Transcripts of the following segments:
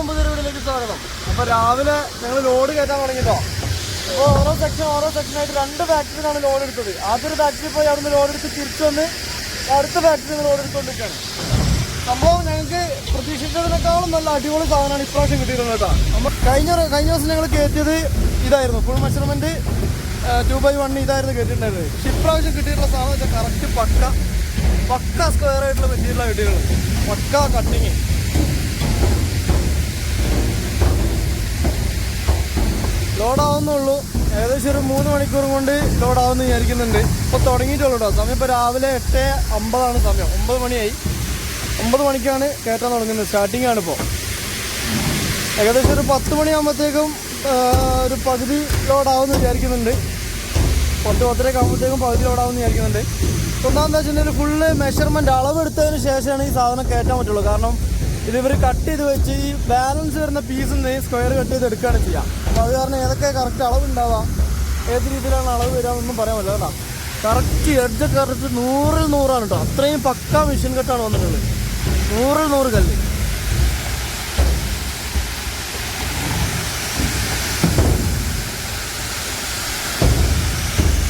എല്ലാവർക്കും പുതിയ വീട്ടിലേക്ക് സ്വാഗതം. അപ്പോൾ രാവിലെ ഞങ്ങൾ ലോഡ് കയറ്റാൻ തുടങ്ങിട്ടോ. അപ്പോൾ ഓരോ സെക്ഷൻ ഓരോ സെക്ഷനായിട്ട് രണ്ട് ഫാക്ടറിയിലാണ് ലോഡ് എടുത്തത്. ആദ്യൊരു ഫാക്ടറി പോയി അവിടുന്ന് ലോഡ് എടുത്ത് തിരിച്ചു വന്ന് അടുത്ത ഫാക്ടറിയിൽ ലോഡ് എടുത്തുകൊണ്ടിരിക്കുകയാണ് സംഭവം ഞങ്ങൾക്ക് പ്രതീക്ഷിച്ചതിനേക്കാളും നല്ല അടിപൊളി സാധനമാണ് ഇപ്രാവശ്യം കിട്ടിയിരുന്നത് കേട്ടോ. നമ്മൾ കഴിഞ്ഞ കഴിഞ്ഞ ദിവസം ഞങ്ങൾ കയറ്റിയത് ഇതായിരുന്നു. Full measurement two by one ഇതായിരുന്നു കയറ്റിയിട്ടുണ്ടായിരുന്നത്. പക്ഷെ ഇപ്രാവശ്യം കിട്ടിയിട്ടുള്ള സാധനം വെച്ചാൽ കറക്റ്റ് പക്ക പക്ക സ്ക്വയർ ആയിട്ടുള്ള മെറ്റീരിയലാണ് കിട്ടിയിട്ടുള്ളത്. പക്ക കട്ടിങ് ലോഡാവുന്നുള്ളൂ. ഏകദേശം ഒരു മൂന്ന് മണിക്കൂർ കൊണ്ട് ലോഡാവുമെന്ന് വിചാരിക്കുന്നുണ്ട്. ഇപ്പോൾ തുടങ്ങിയിട്ടുള്ളൂ കേട്ടോ സമയം ഇപ്പോൾ രാവിലെ എട്ട് അമ്പതാണ് സമയം. ഒമ്പത് മണിയായി. ഒമ്പത് മണിക്കാണ് കയറ്റാൻ തുടങ്ങുന്നത്. സ്റ്റാർട്ടിംഗ് ആണ് ഇപ്പോൾ ഏകദേശം ഒരു പത്ത് മണിയാകുമ്പോഴത്തേക്കും ഒരു പകുതി ലോഡാവുമെന്ന് വിചാരിക്കുന്നുണ്ട്. പത്ത് പത്തരയൊക്കെ ആകുമ്പോഴത്തേക്കും പകുതി ലോഡാവുമെന്ന് വിചാരിക്കുന്നുണ്ട്. ഒന്നാമെന്ന് വെച്ചിട്ടുണ്ടെങ്കിൽ ഫുള്ള് മെഷർമെന്റ് അളവെടുത്തതിന് ശേഷമാണ് ഈ സാധനം കയറ്റാൻ പറ്റുള്ളൂ. കാരണം ഇത് ഇവർ കട്ട് ചെയ്ത് വെച്ച് ഈ ബാലൻസ് വരുന്ന പീസ് സ്ക്വയർ കട്ട് ചെയ്ത് എടുക്കുകയാണ് ചെയ്യുക അപ്പോൾ അത് കാരണം ഏതൊക്കെ കറക്റ്റ് അളവ് ഉണ്ടാവാം ഏത് രീതിയിലാണ് അളവ് വരിക എന്നൊന്നും പറയാൻ പറ്റില്ല കേട്ടോ. കറക്റ്റ് എഡ്ജ് കറക്റ്റ് നൂറിൽ നൂറാണ് കേട്ടോ. അത്രയും പക്ക മെഷീൻ കട്ടാണ് വന്നിട്ടുള്ളത്. നൂറിൽ നൂറ് കല്ല്.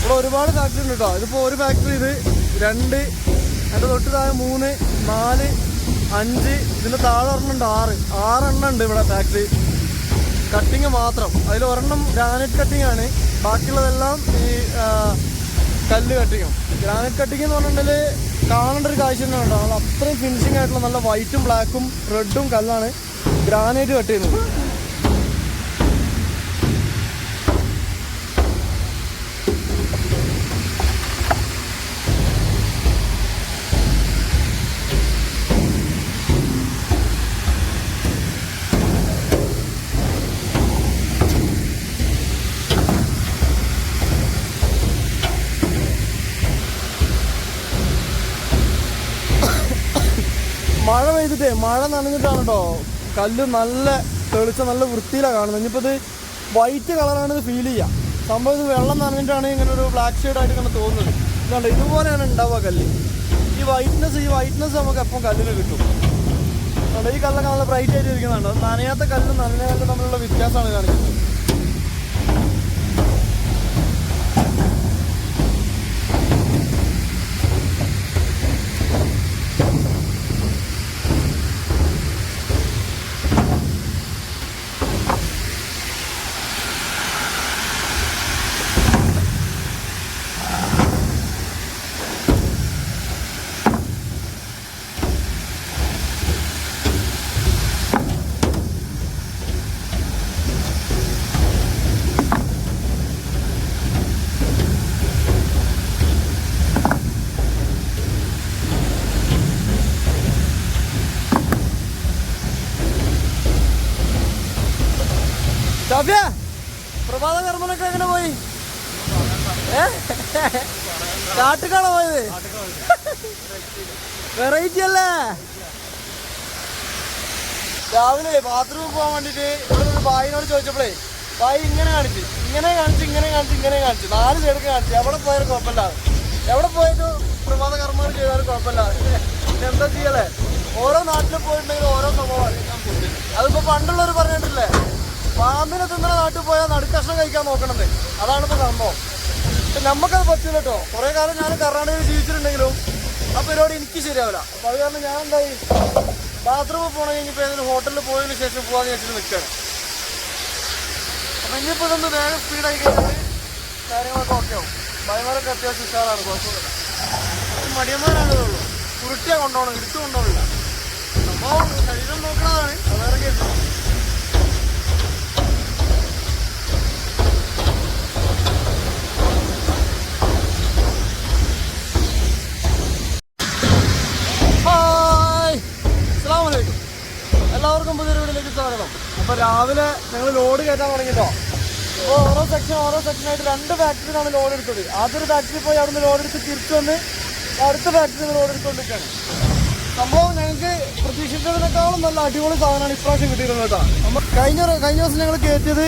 ഇവിടെ ഒരുപാട് ഫാക്ടറി ഉണ്ട് കേട്ടോ. ഇതിപ്പോൾ ഒരു ഫാക്ടറി ഇത് രണ്ട് രണ്ട് തൊട്ട് താഴെ മൂന്ന് നാല് അഞ്ച് ഇതിന് താഴെ ഒരെണ്ണമുണ്ട് ആറ്. ആറെണ്ണം ഉണ്ട് ഇവിടെ ഫാക്ടറി കട്ടിങ് മാത്രം. അതിൽ ഒരെണ്ണം ഗ്രാനൈറ്റ് കട്ടിങ് ആണ്. ബാക്കിയുള്ളതെല്ലാം ഈ കല്ല് കട്ടിങ്ങും ഗ്രാനൈറ്റ് കട്ടിങ് എന്ന് പറഞ്ഞിട്ടുണ്ടെങ്കിൽ കാണേണ്ട ഒരു കാഴ്ച തന്നെ ഉണ്ടാവും അത് അത്രയും ഫിനിഷിംഗ് ആയിട്ടുള്ള നല്ല വൈറ്റും ബ്ലാക്കും റെഡും കല്ലാണ് ഗ്രാനൈറ്റ് കട്ട് ചെയ്യുന്നത് മഴ പെയ്തിട്ടേ മഴ നനഞ്ഞിട്ടാണ് കേട്ടോ കല്ല് നല്ല തെളിച്ച നല്ല വൃത്തിയിലാണ് കാണുന്നത്. ഇനിയിപ്പോൾ ഇത് വൈറ്റ് കളറാണ് ഇത് ഫീൽ ചെയ്യുക സംഭവം ഇത് വെള്ളം നനഞ്ഞിട്ടാണ് ഇങ്ങനെ ഒരു ബ്ലാക്ക് ഷെയ്ഡ് ആയിട്ട് ഇങ്ങനെ തോന്നുന്നത്. ഇതുകൊണ്ട് ഇതുപോലെയാണ് ഉണ്ടാവുക കല്ല്. ഈ വൈറ്റ്നസ് ഈ വൈറ്റ്നസ് നമുക്ക് എപ്പം കല്ലിന് കിട്ടും? അതുകൊണ്ട് ഈ കല്ലൊക്കെ നല്ല ബ്രൈറ്റ് ആയിട്ട് ഇരിക്കുന്നുണ്ട്. നനയാത്ത കല്ലും കല്ലും തമ്മിലുള്ള വ്യത്യാസമാണ് കാണിക്കുന്നത്. പ്രഭാത കർമ്മനൊക്കെ എങ്ങനെ പോയി? കാട്ടുകാണോ പോയത്? വെറൈറ്റി അല്ലേ? രാവിലെ ബാത്റൂമിൽ പോകാൻ വേണ്ടിട്ട് ഇവിടെ ബായിനോട് ചോദിച്ചപ്പോഴേ ബായി ഇങ്ങനെ കാണിച്ച് ഇങ്ങനെ കാണിച്ച് ഇങ്ങനെ കാണിച്ച് ഇങ്ങനെ കാണിച്ച്. നാല് സൈഡൊക്കെ കാണിച്ച്. എവിടെ പോയാലും കുഴപ്പമില്ല. എവിടെ പോയാലും പ്രഭാത കർമ്മങ്ങൾ ചെയ്താലും കുഴപ്പമില്ല. എന്താ ചെയ്യലേ? ഓരോ നാട്ടിൽ പോയിട്ടുണ്ടെങ്കിൽ ഓരോ സംഭവമാണ് അതിപ്പോ പണ്ടുള്ളവർ പറഞ്ഞിട്ടില്ലേ? പാമ്പിനെ തിന്നണ നാട്ടിൽ പോയാൽ നടുക്കഷ്ണം കഴിക്കാൻ നോക്കണമെന്ന്. അതാണ് ഇപ്പോൾ സംഭവം നമുക്കത് പറ്റില്ല കേട്ടോ കുറേ കാലം ഞാൻ കർണാടകയിൽ ജീവിച്ചിട്ടുണ്ടെങ്കിലും ആ പരിപാടി എനിക്ക് ശരിയാവില്ല. അപ്പൊ അത് കാരണം ഞാൻ എന്തായി? ബാത്റൂമിൽ പോകണം കഴിഞ്ഞപ്പോൾ ഏതെങ്കിലും ഹോട്ടലിൽ പോയതിനു ശേഷം പോവാന്ന് വെച്ചിട്ട് നിൽക്കുകയാണ് അപ്പൊ ഇനിയിപ്പോ ഇതൊന്ന് വേഗം സ്പീഡായി കഴിഞ്ഞാൽ കാര്യങ്ങളൊക്കെ ഓക്കെ ആവും. ഭയമാരൊക്കെ അത്യാവശ്യം ഉഷാറാണ് കുഴപ്പമില്ല മടിയന്മാരാണ് ഇതുള്ളൂ ഉരുട്ടിയാ കൊണ്ടുപോകണം ഇടിച്ചു കൊണ്ടുപോകില്ല സംഭവം ശരീരം നോക്കണതാണ് അത് വേറെ കേട്ടു ഹായ് അസ്സലാമു അലൈക്കും എല്ലാവർക്കും പുതിയൊരു വീഡിയോയിലേക്ക് സ്വാഗതം അപ്പോൾ രാവിലെ ഞങ്ങൾ ലോഡ് കയറ്റാൻ തുടങ്ങിട്ടോ അപ്പോൾ ഓരോ സെക്ഷനായിട്ട് രണ്ട് ഫാക്ടറിയിലാണ് ലോഡ് എടുത്തത്. ആദ്യൊരു ഫാക്ടറി പോയി അവിടുന്ന് ലോഡ് എടുത്ത് തിരിച്ചു വന്ന് അടുത്ത ഫാക്ടറിയിൽ ലോഡ് എടുത്തുകൊണ്ടിരിക്കുകയാണ്. സംഭവം ഞങ്ങൾക്ക് പ്രതീക്ഷിച്ചതിനേക്കാളും നല്ല അടിപൊളി സാധനമാണ് ഇപ്രാവശ്യം കിട്ടിയിരുന്നത് കേട്ടോ. നമ്മൾ കഴിഞ്ഞ കഴിഞ്ഞ ദിവസം ഞങ്ങൾ കയറ്റിയത്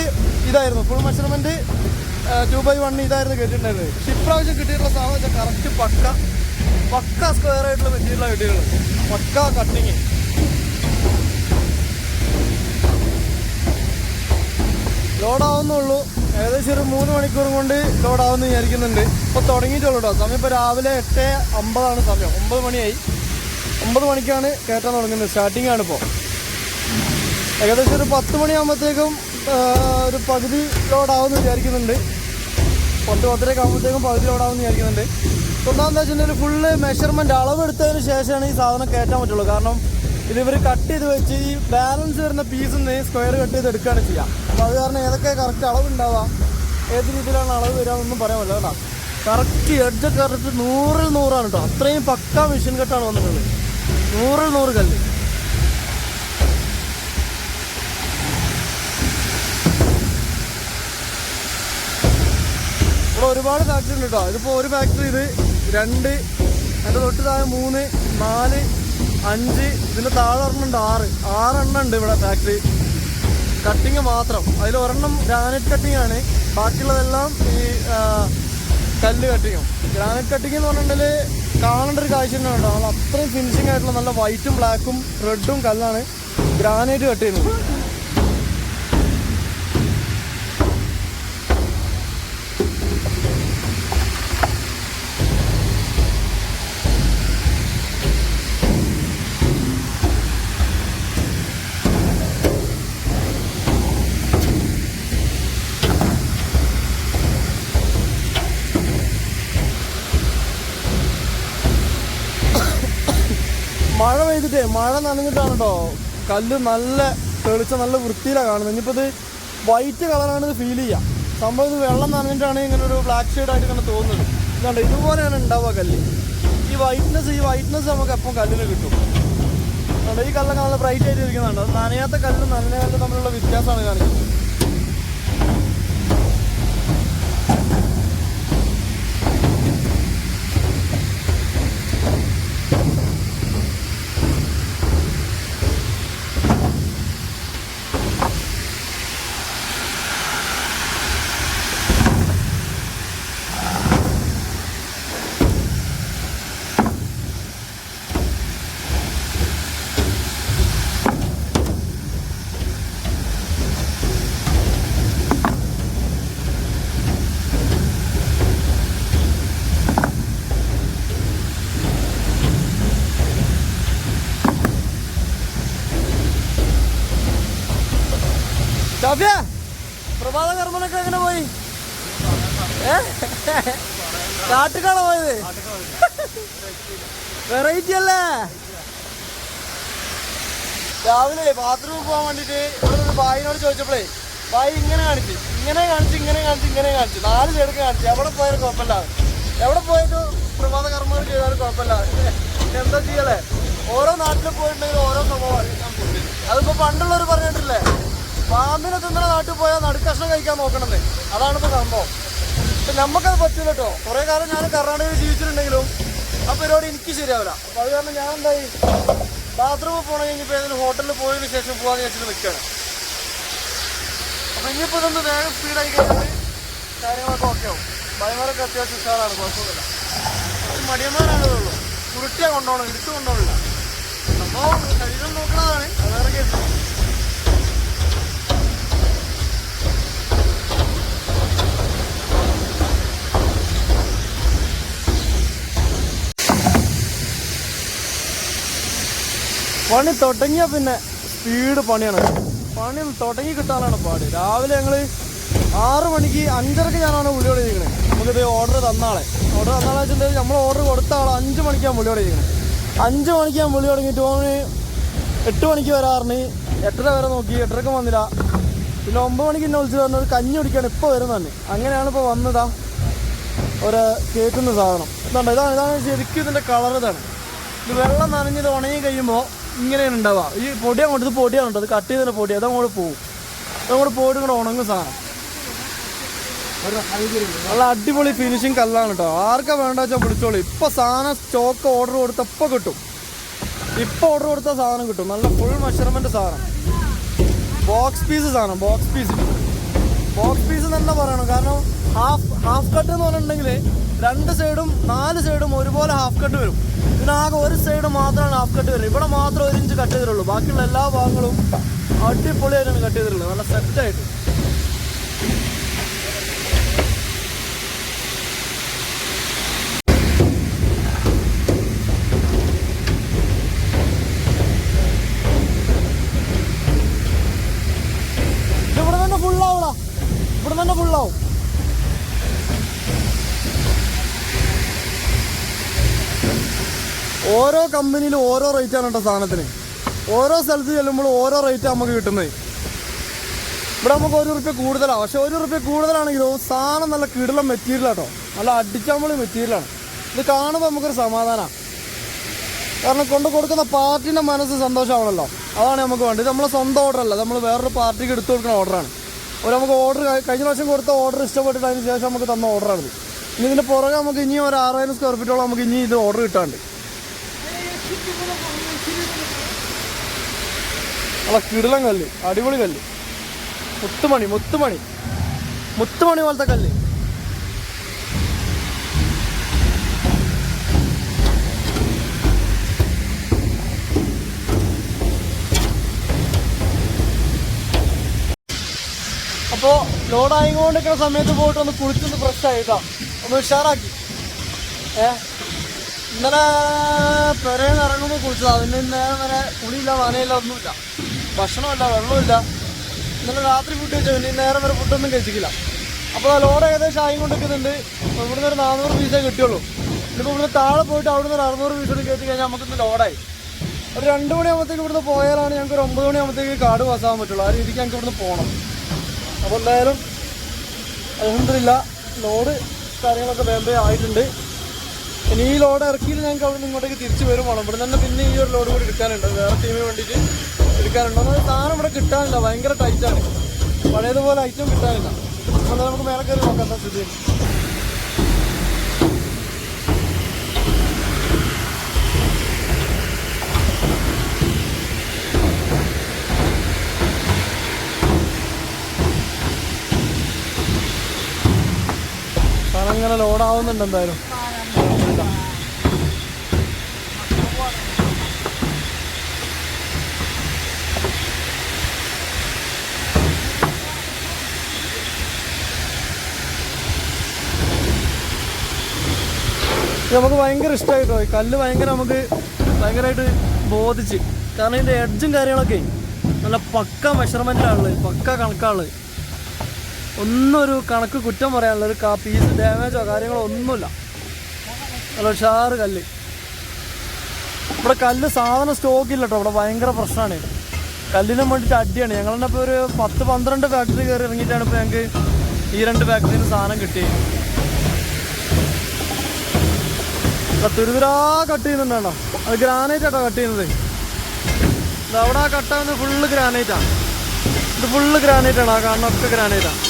ഇതായിരുന്നു. Full measurement two by one ഇതായിരുന്നു കയറ്റിയിട്ടുണ്ടായിരുന്നത്. പക്ഷെ ഇപ്രാവശ്യം കിട്ടിയിട്ടുള്ള സാധനം വെച്ചാൽ കറക്റ്റ് പക്ക പക്ക സ്ക്വയർ ആയിട്ടുള്ള മെറ്റീരിയലാണ് കിട്ടിയിട്ടുള്ളത് പക്ക കട്ടിങ് ലോഡാവുന്നുള്ളൂ ഏകദേശം ഒരു മൂന്ന് മണിക്കൂർ കൊണ്ട് ലോഡാവുമെന്ന് വിചാരിക്കുന്നുണ്ട്. ഇപ്പോൾ തുടങ്ങിയിട്ടുള്ളൂ കേട്ടോ സമയം ഇപ്പോൾ രാവിലെ എട്ട് അമ്പതാണ് സമയം. ഒമ്പത് മണിയായി. ഒമ്പത് മണിക്കാണ് കയറ്റാൻ തുടങ്ങുന്നത്. സ്റ്റാർട്ടിംഗ് ആണ് ഇപ്പോൾ ഏകദേശം ഒരു പത്ത് മണിയാകുമ്പോഴത്തേക്കും ഒരു പകുതി ലോഡാവുമെന്ന് വിചാരിക്കുന്നുണ്ട്. പത്ത് പത്തരയൊക്കെ ആകുമ്പോഴത്തേക്കും പകുതി ലോഡാവുമെന്ന് വിചാരിക്കുന്നുണ്ട്. ഒന്നാമെന്ന് വെച്ചിട്ടുണ്ടെങ്കിൽ ഫുള്ള് മെഷർമെന്റ് അളവെടുത്തതിന് ശേഷമാണ് ഈ സാധനം കയറ്റാൻ പറ്റുള്ളൂ. കാരണം ഇത് ഇവർ കട്ട് ചെയ്ത് വെച്ച് ഈ ബാലൻസ് വരുന്ന പീസ് സ്ക്വയർ കട്ട് ചെയ്ത് എടുക്കുകയാണ് ചെയ്യുക അപ്പോൾ അത് കാരണം ഏതൊക്കെ കറക്റ്റ് അളവ് ഉണ്ടാവുക ഏത് രീതിയിലാണ് അളവ് വരിക എന്നൊന്നും പറയാൻ പറ്റില്ല കേട്ടോ. കറക്റ്റ് എഡ്ജ് കറക്റ്റ് നൂറിൽ നൂറാണ് കേട്ടോ. അത്രയും പക്ക മെഷീൻ കട്ടാണ് വന്നിട്ടുള്ളത്. നൂറിൽ നൂറ് കല്ല്. ഇവിടെ ഒരുപാട് ഫാക്ടറി ഉണ്ട് കേട്ടോ. ഇതിപ്പോൾ ഒരു ഫാക്ടറി ഇത് രണ്ട് അതിന്റെ തൊട്ട് താഴെ മൂന്ന് നാല് അഞ്ച് ഇതിന്റെ താഴെ ഒരെണ്ണമുണ്ട് ആറ്. ആറെണ്ണം ഉണ്ട് ഇവിടെ ഫാക്ടറി കട്ടിങ് മാത്രം. അതിൽ ഒരെണ്ണം ഗ്രാനൈറ്റ് കട്ടിങ് ആണ്. ബാക്കിയുള്ളതെല്ലാം ഈ കല്ല് കട്ടിങ്ങും ഗ്രാനൈറ്റ് കട്ടിങ് എന്ന് പറഞ്ഞിട്ടുണ്ടെങ്കിൽ കാണേണ്ട ഒരു കാഴ്ച തന്നെ ഉണ്ടോ. അത് അത്രയും ഫിനിഷിംഗ് ആയിട്ടുള്ള നല്ല വൈറ്റും ബ്ലാക്കും റെഡും കല്ലാണ് ഗ്രാനൈറ്റ് കട്ട് ചെയ്യുന്നത്. പെയ്തിട്ടേ മഴ നനഞ്ഞിട്ടാണ് കേട്ടോ കല്ല് നല്ല തെളിച്ച നല്ല വൃത്തിയിലാണ് കാണുന്നത് ഇനിയിപ്പോൾ ഇത് വൈറ്റ് കളറാണ് ഇത് ഫീൽ ചെയ്യുക സംഭവം ഇത് വെള്ളം നനഞ്ഞിട്ടാണ് ഇങ്ങനെ ഒരു ബ്ലാക്ക് ഷെയ്ഡ് ആയിട്ട് ഇങ്ങനെ തോന്നുന്നത്. ഇതുകൊണ്ട് ഇതുപോലെയാണ് ഉണ്ടാവുക കല്ല്. ഈ വൈറ്റ്നസ് ഈ വൈറ്റ്നസ് നമുക്ക് എപ്പം കല്ലിന് കിട്ടും? അതുകൊണ്ട് ഈ കല്ലൊക്കെ നല്ല ബ്രൈറ്റ് ആയിട്ട് ഇരിക്കുന്നുണ്ട്. അത് നനയാത്ത കല്ലും നനഞ്ഞ കല്ലും തമ്മിലുള്ള വ്യത്യാസമാണ് കാണിക്കുന്നത് ഷാഫിയ പ്രഭാത കർമ്മനൊക്കെ എങ്ങനെ പോയി ഏ കാട്ടുകാണോ പോയത്. വെറൈറ്റി അല്ലേ? രാവിലെ ബാത്റൂമിൽ പോകാൻ വേണ്ടിട്ട് ഇവിടെ ബായിനോട് ചോദിച്ചപ്പോഴേ ബായി ഇങ്ങനെ കാണിച്ച് ഇങ്ങനെ കാണിച്ച് ഇങ്ങനെ കാണിച്ച് ഇങ്ങനെ കാണിച്ച്. നാല് സൈഡൊക്കെ കാണിച്ച്. എവിടെ പോയാലും കുഴപ്പമില്ല. എവിടെ പോയിട്ട് പ്രഭാത കർമ്മങ്ങൾ ചെയ്താലും കുഴപ്പമില്ല. എന്താ ചെയ്യലേ? ഓരോ നാട്ടിൽ പോയിട്ടുണ്ടെങ്കിൽ ഓരോ സംഭവമാണ് അതിപ്പോ പണ്ടുള്ളവർ പറഞ്ഞിട്ടില്ലേ പാമ്പിനെ തിന്നണ നാട്ടിൽ പോയാൽ നടുക്കഷ്ണം കഴിക്കാൻ നോക്കണമെന്ന്. അതാണ് ഇപ്പൊ സംഭവം. നമുക്കത് പറ്റില്ല കേട്ടോ കുറെ കാലം ഞാൻ കർണാടകയിൽ ജീവിച്ചിട്ടുണ്ടെങ്കിലും ആ പരിപാടി എനിക്ക് ശരിയാവില്ല. അപ്പൊ അത് കാരണം ഞാൻ എന്തായി ബാത്റൂമിൽ പോകണം കഴിഞ്ഞപ്പോൾ ഏതെങ്കിലും ഹോട്ടലിൽ പോയതിനു ശേഷം പോവാന്ന് വെച്ചിട്ട് നിൽക്കുകയാണ് അപ്പൊ ഇനിയിപ്പോ ഇതൊന്ന് വേഗം സ്പീഡായി കഴിഞ്ഞാൽ കാര്യങ്ങളൊക്കെ ഓക്കെ ആവും. ഭയങ്കരമൊക്കെ അത്യാവശ്യം ഉഷാറാണ് കുഴപ്പമൊന്നുമില്ല. മടിയന്മാരാണുള്ളൂ ഉരുട്ടിയാ കൊണ്ടുപോകണം ഇടിച്ചു കൊണ്ടുപോകില്ല അപ്പോൾ ശരീരം നോക്കണതാണ്. അത് വേറെ പണി തുടങ്ങിയ പിന്നെ സ്പീഡ് പണിയാണ്. പണി തുടങ്ങി കിട്ടാനാണ് പാട്. രാവിലെ ഞങ്ങൾ ആറ് മണിക്ക് അഞ്ചരക്ക് ഞാനാണ് വിളിയോട് ചെയ്യണത് നമുക്കിത് ഓർഡർ തന്നാളെ ഓർഡർ തന്നാളെ വെച്ചിട്ടുണ്ടെങ്കിൽ നമ്മൾ ഓർഡർ കൊടുത്ത ആൾ അഞ്ച് മണിക്കാണ് വിളിയോട് ചെയ്യണത് അഞ്ച് മണിക്ക് ഞാൻ വിളി തുടങ്ങിയിട്ട് ഓന് എട്ട് മണിക്ക് വരാറിന്. എട്ടര വരെ നോക്കി. എട്ടരക്ക് വന്നില്ല. പിന്നെ ഒമ്പത് മണിക്ക് എന്നെ വിളിച്ചു പറഞ്ഞത് കഞ്ഞി കുടിക്കാണ് ഇപ്പോൾ വരുന്നതന്നെ അങ്ങനെയാണ് ഇപ്പോൾ വന്നതാ ഒരു കേൾക്കുന്ന സാധനം. ഇതുണ്ട്? ഇതാണ് ഇതാണ് ശരിക്കും ഇതിന്റെ കളർ ഇതാണ്. ഇത് വെള്ളം നനഞ്ഞത് ഉണങ്ങി കഴിയുമ്പോൾ ഇങ്ങനെയാണ് ഉണ്ടാവുക. ഈ പൊടി അങ്ങോട്ട് ഇത് പൊടിയാണ് കേട്ടോ. അത് കട്ട് ചെയ്തിട്ട് പൊടി. അത് അങ്ങോട്ട് പോകും അതങ്ങോട്ട് പോയിട്ട് ഇങ്ങോട്ട് ഉണങ്ങും സാധനം. നല്ല അടിപൊളി ഫിനിഷിങ് കല്ലാണ് കേട്ടോ. ആർക്കാ വേണ്ട വെച്ചാൽ വിളിച്ചോളൂ ഇപ്പൊ സാധനം സ്റ്റോക്ക് ഓർഡർ കൊടുത്തപ്പോൾ കിട്ടും. ഇപ്പൊ ഓർഡർ കൊടുത്ത സാധനം കിട്ടും. നല്ല ഫുൾ മെഷർമെന്റ് സാധനം. ബോക്സ് പീസ് സാധനം. ബോക്സ് പീസ് ബോക്സ് പീസ് തന്നെ പറയണം. കാരണം ഹാഫ് ഹാഫ് കട്ട് എന്ന് പറഞ്ഞിട്ടുണ്ടെങ്കിൽ രണ്ട് സൈഡും നാല് സൈഡും ഒരുപോലെ ഹാഫ് കട്ട് വരും. ഇതിനാകെ ഒരു സൈഡ് മാത്രമാണ് ഹാഫ് കട്ട് വരുന്നത്. ഇവിടെ മാത്രം ഒരു ഇഞ്ച് കട്ട് ചെയ്തിട്ടുള്ളൂ. ബാക്കിയുള്ള എല്ലാ ഭാഗങ്ങളും അടിപൊളിയായിട്ടാണ് കട്ട് ചെയ്തിട്ടുള്ളത്. നല്ല സെറ്റായിട്ട് ഓരോ കമ്പനിയിലും ഓരോ റേറ്റ് ആണ് കേട്ടോ സാധനത്തിന്. ഓരോ സ്ഥലത്ത് ചെല്ലുമ്പോൾ ഓരോ റേറ്റ് നമുക്ക് കിട്ടുന്നത്. ഇവിടെ നമുക്ക് ഒരു റുപ്യ കൂടുതലാണ് പക്ഷെ ഒരു റുപ്യ കൂടുതലാണെങ്കിലോ സാധനം നല്ല കിടലം മെറ്റീരിയൽ കേട്ടോ നല്ല അടിച്ചമ്പളി മെറ്റീരിയലാണ് ഇത് കാണുമ്പോൾ നമുക്കൊരു സമാധാനമാണ് കാരണം കൊണ്ട് കൊടുക്കുന്ന പാർട്ടിന്റെ മനസ്സ് സന്തോഷമാണല്ലോ. അതാണ് നമുക്ക് വേണ്ടത്. നമ്മളെ സ്വന്തം ഓർഡർ അല്ല. നമ്മൾ വേറൊരു പാർട്ടിക്ക് എടുത്തു കൊടുക്കുന്ന ഓർഡറാണ് ഒരു നമുക്ക് ഓർഡർ കഴിഞ്ഞ പ്രാവശ്യം കൊടുത്ത ഓർഡർ ഇഷ്ടപ്പെട്ടിട്ട് അതിന് ശേഷം നമുക്ക് തന്ന ഓർഡറാണിത് ഇനി ഇതിന്റെ പുറകെ നമുക്ക് ഇനിയും ഒരു ആറായിരം സ്ക്വയർ ഫീറ്റോളം നമുക്ക് ഇനി ഇത് ഓർഡർ കിട്ടാണ്ട്. അല്ല കിടലം കല്ല്. അടിപൊളി കല്ല്. മുത്തുമണി മുത്തുമണി. മുത്തുമണി പോലത്തെ കല്ല്. അപ്പോൾ ലോഡായിക്കൊണ്ടിരിക്കുന്ന സമയത്ത് പോയിട്ട് ഒന്ന് കുളിച്ചൊന്ന് ഫ്രഷ് ആയിട്ടാ ഒന്ന് ഉഷാറാക്കി. ഏ? ഇന്നലെ പെരേന്ന് ഇറങ്ങുമ്പോൾ കുളിച്ചതാ. പിന്നെ നേരം വരെ കുളിയില്ല നനയില്ല ഒന്നുമില്ല. ഭക്ഷണമില്ല വെള്ളമില്ല ഇന്നലെ രാത്രി ഫുഡ് കഴിച്ചു പിന്നെ നേരം വരെ ഫുഡൊന്നും കഴിച്ചിട്ടില്ല. അപ്പോൾ ലോഡ് ഏകദേശം ആയി കൊണ്ടിരിക്കുന്നുണ്ട്. ഇവിടുന്ന് ഒരു നാനൂറ് പീസേ കിട്ടിയുള്ളൂ. ഇനിയിപ്പോൾ ഇവിടുന്ന് താഴെ പോയിട്ട് അവിടുന്ന് ഒരു അറുന്നൂറ് പീസ് കൂടി കയറ്റി കഴിഞ്ഞാൽ നമുക്കിന്ന് ലോഡായി. ഒരു രണ്ട് മണിയാകുമ്പോഴത്തേക്ക് ഇവിടുന്ന് പോയാലാണ് ഞങ്ങൾക്ക് ഒരു ഒമ്പത് മണിയാകുമ്പോഴത്തേക്ക് കാട് പാസ്സാകാൻ പറ്റുള്ളൂ. ആ രീതിക്ക് ഞങ്ങൾക്ക് ഇവിടുന്ന് പോകണം അപ്പോൾ എന്തായാലും അലഹമില്ല ലോഡ് കാര്യങ്ങളൊക്കെ വേമ്പേ ആയിട്ടുണ്ട്. ഇനി ഈ ലോഡ് ഇറക്കിയിട്ട് ഞങ്ങൾക്ക് അവിടെ നിന്ന് ഇങ്ങോട്ടേക്ക് തിരിച്ചു വരും വേണം ഇവിടെ തന്നെ പിന്നെ ഈ ഒരു ലോഡ് കൂടി എടുക്കാനുണ്ട്. വേറെ ടീമിന് വേണ്ടിയിട്ട് എടുക്കാനുണ്ട്. എന്നാൽ സാധനം ഇവിടെ കിട്ടാനില്ല. ഭയങ്കര ടൈറ്റാണ് പഴയതുപോലെ ഐറ്റം കിട്ടാനില്ല. അപ്പോൾ നമുക്ക് മേലെ കയറി നോക്കാം എന്താ സ്ഥിതി. ഇങ്ങനെ ലോഡാവുന്നുണ്ട് എന്തായാലും. നമുക്ക് ഭയങ്കര ഇഷ്ടമായിട്ടോ ഈ കല്ല് ഭയങ്കര നമുക്ക് ഭയങ്കരമായിട്ട് ബോധിച്ച്. കാരണം ഇതിന്റെ എഡ്ജും കാര്യങ്ങളൊക്കെ നല്ല പക്ക മെഷർമെന്റിലാണുള്ളത് പക്ക കണക്കാണുള്ളത്. ഒന്നും ഒരു കണക്ക് കുറ്റം പറയാനുള്ള ഒരു പീസ് ഡാമേജോ കാര്യങ്ങളോ ഒന്നുമില്ല. നല്ല ഉഷാറ് കല്ല്. ഇവിടെ കല്ല് സാധനം സ്റ്റോക്ക് ഇല്ല കേട്ടോ ഇവിടെ ഭയങ്കര പ്രശ്നമാണ്. കല്ലിനും വേണ്ടിയിട്ട് അടിയാണ്. ഞങ്ങൾ ഇപ്പോൾ ഒരു പത്ത് പന്ത്രണ്ട് ഫാക്ടറി കയറി ഇറങ്ങിയിട്ടാണ് ഇപ്പോൾ ഞങ്ങൾക്ക് ഈ രണ്ട് ഫാക്ടറിയിൽ നിന്ന് സാധനം കിട്ടിയത്. തുരുതുരാ കട്ട് ചെയ്യുന്നുണ്ടോ അത് ഗ്രാനൈറ്റ് ആട്ടോ കട്ട് ചെയ്യുന്നത്. അവിടെ ആ കട്ടാവുന്നത് ഫുള്ള് ഗ്രാനൈറ്റാണ് ഇത് ഫുള്ള് ആണ് ആ കാണുന്നൊക്കെ ഗ്രാനൈറ്റാണ്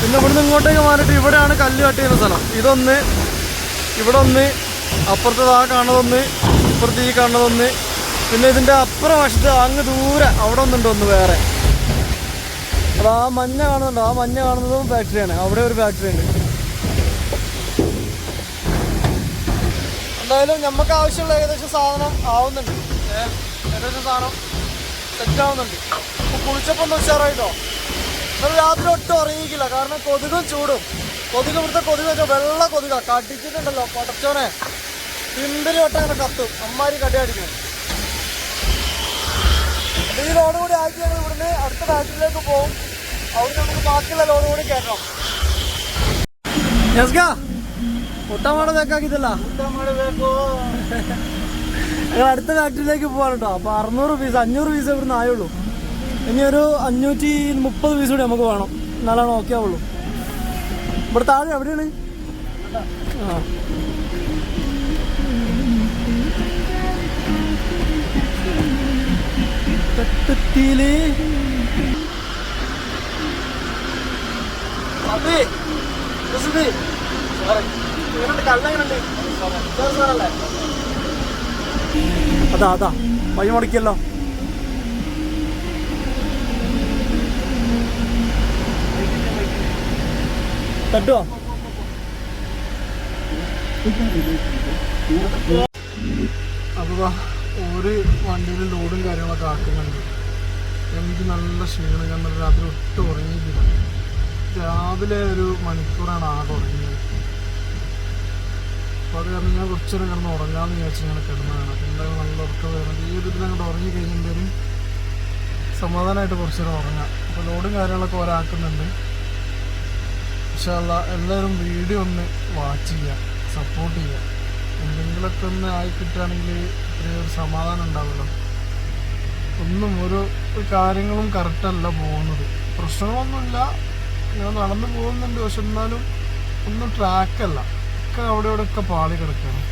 പിന്നെ ഇവിടുന്ന് ഇങ്ങോട്ടേക്ക് മാറിയിട്ട് ഇവിടെയാണ് കല്ല് കട്ട് ചെയ്യുന്ന സ്ഥലം. ഇതൊന്ന് ഇവിടെ ഒന്ന് അപ്പുറത്തത് ആ കാണുന്നതൊന്ന് ഇപ്പുറത്ത് ഈ കാണുന്നതൊന്ന്. പിന്നെ ഇതിന്റെ അപ്പുറം വശത്ത് അങ്ങ് ദൂരെ അവിടെ ഒന്നുണ്ട് ഒന്ന് വേറെ. അത് ആ മഞ്ഞ കാണുന്നുണ്ടോ. ആ മഞ്ഞ കാണുന്നതും ഫാക്ടറിയാണ് അവിടെ ഒരു ഫാക്ടറി ഉണ്ട്. എന്തായാലും നമുക്ക് ആവശ്യമുള്ള ഏകദേശം സാധനം ആവുന്നുണ്ട്. ഏകദേശം സാധനം സെറ്റ് ആവുന്നുണ്ട്. അപ്പൊ കുളിച്ചപ്പോൾ ഉഷാറായിട്ടോ? എന്നാൽ രാത്രി ഒട്ടും അറിയിക്കില്ല. കാരണം കൊതുകും ചൂടും. കൊതുക് ഇവിടുത്തെ കൊതുക് വെച്ചാൽ വെള്ള കൊതുക. കടിച്ചിട്ടുണ്ടല്ലോ പടച്ചോനെ. പിമ്പിരി വട്ടം അങ്ങനെ കത്തും. അമ്മാരി കടി അടിക്കും. ഈ ലോഡ് കൂടി ആക്കിയാണ് ഇവിടുന്ന് അടുത്ത ഫാക്ടറിയിലേക്ക് പോകും അവിടെ നമുക്ക് ബാക്കിയുള്ള ലോഡ് കൂടി കയറ്റണം യെസ്കാ ಊಟ ಮಾಡೋಬೇಕಾಗಿದ್ದಲ್ಲ ഞങ്ങൾ അടുത്ത ഫാക്ടറിയിലേക്ക് പോകാൻ കേട്ടോ അപ്പൊ അറുന്നൂറ് പീസ് അഞ്ഞൂറ് പീസ് ഇവിടുന്ന് ആയുള്ളൂ ഇനി ഒരു അഞ്ഞൂറ്റി മുപ്പത് പീസ് കൂടി നമുക്ക് വേണം എന്നാലാണ് ഓക്കെ ആവുള്ളൂ ഇവിടെ താഴെ എവിടെയാണ് ആ തട്ടത്തില് അബി സുബി അതാ അതാ. വഴി മുടക്കിയല്ലോ തട്ടുവോ അപ്പോൾ ഒരു വണ്ടിയിൽ ലോഡും കാര്യങ്ങളൊക്കെ ആക്കുന്നുണ്ട്. എനിക്ക് നല്ല ക്ഷീണം ഞാൻ രാത്രി ഒട്ടും ഉറങ്ങിയിട്ടില്ല. രാവിലെ ഒരു മണിക്കൂറാണ് ആകെ ഉറങ്ങിയത്. അപ്പോൾ അത് കാരണം ഞാൻ കുറച്ച് നേരം കിടന്ന് ഉറങ്ങാമെന്ന് വിചാരിച്ച് ഇങ്ങനെ കിടന്നതാണ്. എന്തായാലും നല്ല ഉറക്കം വരുന്നത് ഈ ഒരു ഇതിൽ അങ്ങോട്ട് ഉറങ്ങി കഴിഞ്ഞെങ്കിലും സമാധാനമായിട്ട് കുറച്ച് നേരം ഉറങ്ങാം അപ്പോൾ ലോഡും കാര്യങ്ങളൊക്കെ ഒരാക്കുന്നുണ്ട് പക്ഷേ എല്ലാവരും വീഡിയോ ഒന്ന് വാച്ച് ചെയ്യുക സപ്പോർട്ട് ചെയ്യുക എന്തെങ്കിലുമൊക്കെ ഒന്ന് ആയി കിട്ടുകയാണെങ്കിൽ ഇത്രയും ഒരു സമാധാനം ഉണ്ടാവുമല്ലോ. ഒന്നും ഒരു ഒരു കാര്യങ്ങളും കറക്റ്റല്ല പോകുന്നത്. പ്രശ്നമൊന്നുമില്ല ഞാൻ നടന്നു പോകുന്നുണ്ട്. പക്ഷെ എന്നാലും ഒന്നും ട്രാക്കല്ല ഒക്കെ അവിടെ ഇവിടെ ഒക്കെ പാളി കിടക്കുകയാണ്.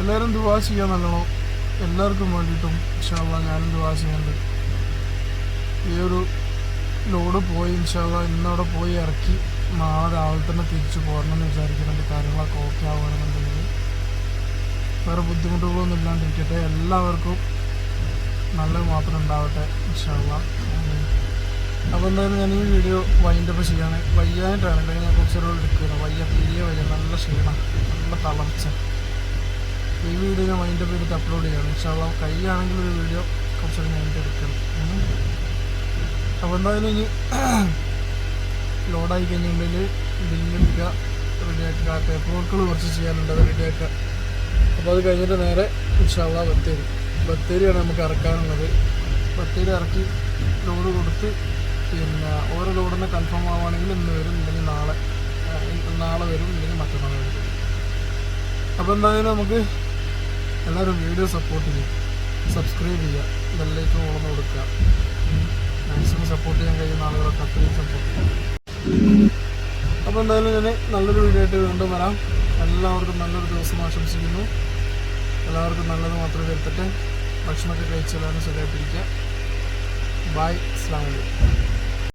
എല്ലാവരും ദുവാ ചെയ്യാൻ നല്ലോണം എല്ലാവർക്കും വേണ്ടിയിട്ടും ഇൻഷാല്ല ഞാനും ദുവാ ചെയ്യുന്നുണ്ട് ഈ ഒരു ലോഡ് പോയി ഇൻഷാല്ല ഇന്നവിടെ പോയി ഇറക്കി നാളെ രാവിലെ തന്നെ തിരിച്ചു പോരണമെന്ന് വിചാരിക്കുന്നുണ്ട്. കാര്യങ്ങളൊക്കെ ഓക്കെ ആവുകയാണെന്നുണ്ടെങ്കിൽ വേറെ ബുദ്ധിമുട്ടുകളൊന്നും ഇല്ലാണ്ടിരിക്കട്ടെ. എല്ലാവർക്കും നല്ലത് മാത്രം ഉണ്ടാവട്ടെ ഇൻഷാല്ല അപ്പോൾ എന്തായാലും ഞാൻ ഈ വീഡിയോ വൈൻഡപ്പ് ചെയ്യാണ് വയ്യായിട്ടാണ് അല്ലെങ്കിൽ ഞാൻ കുറച്ചൊരു എടുക്കുന്നത് വയ്യ തീരെ വയ്യ നല്ല ക്ഷീണം നല്ല തളർച്ച. ഈ വീഡിയോ ഞാൻ വൈൻഡപ്പ് ചെയ്തിട്ട് അപ്ലോഡ് ചെയ്യണം. ഇൻഷാള്ള കൈയാണെങ്കിൽ ഒരു വീഡിയോ കുറച്ചൊരു ഞാൻ എടുക്കണം അപ്പോൾ എന്തായാലും ഇനി ലോഡായി കഴിഞ്ഞിട്ടുണ്ടെങ്കിൽ ബില്ലിടുക റെഡിയാക്കുക പേപ്പർ വർക്കുകൾ കുറച്ച് ചെയ്യാനുണ്ട്. അത് റെഡിയാക്കുക അപ്പോൾ അത് കഴിഞ്ഞിട്ട് നേരെ ഇൻഷാള്ള ബത്തേരി. ബത്തേരിയാണ് നമുക്ക് ഇറക്കാനുള്ളത്. ബത്തേരി ഇറക്കി ലോഡ് കൊടുത്ത് പിന്നെ ഓരോ ലോഡിനെ കൺഫേം ആവുകയാണെങ്കിൽ ഇന്ന് വരും ഇല്ലെങ്കിൽ നാളെ നാളെ വരും ഇല്ലെങ്കിൽ മറ്റന്നാൾ വരും. അപ്പോൾ എന്തായാലും നമുക്ക് എല്ലാവരും വീഡിയോ സപ്പോർട്ട് ചെയ്യുക സബ്സ്ക്രൈബ് ചെയ്യുക. ബെല്ലേക്ക് ഓർന്ന് കൊടുക്കുക. മാക്സിമം സപ്പോർട്ട് ചെയ്യാൻ കഴിയുന്ന ആളുകളൊക്കെ അത്രയും സപ്പോർട്ട് ചെയ്യുക അപ്പോൾ എന്തായാലും ഞാൻ നല്ലൊരു വീഡിയോ ആയിട്ട് വീണ്ടും വരാം. എല്ലാവർക്കും നല്ലൊരു ദിവസം ആശംസിക്കുന്നു. എല്ലാവർക്കും നല്ലത് മാത്രം വരുത്തട്ടെ ഭക്ഷണമൊക്കെ കഴിച്ചാലും സുഖമായിട്ടിരിക്കുക. ബായ് അസ്ലാം വലൈക്കും